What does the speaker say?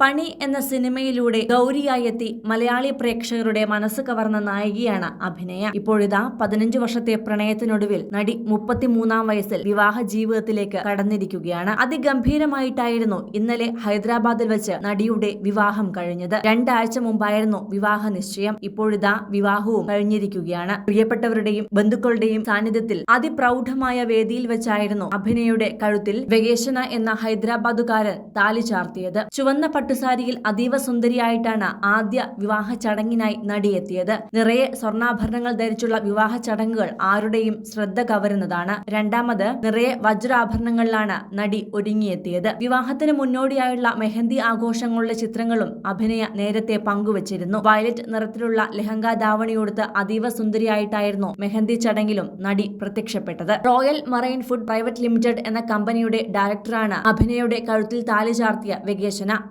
പണി എന്ന സിനിമയിലൂടെ ഗൗരിയായി എത്തി മലയാളി പ്രേക്ഷകരുടെ മനസ്സ് കവർന്ന നായികയാണ് അഭിനയ. ഇപ്പോഴിതാ പതിനഞ്ച് വർഷത്തെ പ്രണയത്തിനൊടുവിൽ നടി മുപ്പത്തിമൂന്നാം വയസ്സിൽ വിവാഹ ജീവിതത്തിലേക്ക് കടന്നിരിക്കുകയാണ്. അതിഗംഭീരമായിട്ടായിരുന്നു ഇന്നലെ ഹൈദരാബാദിൽ വെച്ച് നടിയുടെ വിവാഹം കഴിഞ്ഞത്. രണ്ടാഴ്ച മുമ്പായിരുന്നു വിവാഹ നിശ്ചയം. ഇപ്പോഴിതാ വിവാഹവും കഴിഞ്ഞിരിക്കുകയാണ്. പ്രിയപ്പെട്ടവരുടെയും ബന്ധുക്കളുടെയും സാന്നിധ്യത്തിൽ അതിപ്രൗഢമായ വേദിയിൽ വെച്ചായിരുന്നു അഭിനയുടെ കഴുത്തിൽ വെഗേഷന എന്ന ഹൈദരാബാദുകാരൻ താലി ചാർത്തിയത്. ചുവന്ന പട്ടുസാരിയിൽ അതീവ സുന്ദരിയായിട്ടാണ് ആദ്യ വിവാഹ ചടങ്ങിനായി നടിയെത്തിയത്. നിറയെ സ്വർണാഭരണങ്ങൾ ധരിച്ചുള്ള വിവാഹ ചടങ്ങുകൾ ആരുടെയും ശ്രദ്ധ കവരുന്നതാണ്. രണ്ടാമത് നിറയെ വജ്രാഭരണങ്ങളിലാണ് നടി ഒരുങ്ങിയെത്തിയത്. വിവാഹത്തിന് മുന്നോടിയായുള്ള മെഹന്തി ആഘോഷങ്ങളുടെ ചിത്രങ്ങളും അഭിനയ നേരത്തെ പങ്കുവച്ചിരുന്നു. വയലറ്റ് നിറത്തിലുള്ള ലെഹങ്ക ധാവണിയോടുത്ത് അതീവ സുന്ദരിയായിട്ടായിരുന്നു മെഹന്തി ചടങ്ങിലും നടി പ്രത്യക്ഷപ്പെട്ടത്. Royal marine food private limited എന്ന കമ്പനിയുടെ ഡയറക്ടറാണ് അഭിനയുടെ കഴുത്തിൽ താലി ചാർത്തിയ വെഗേശന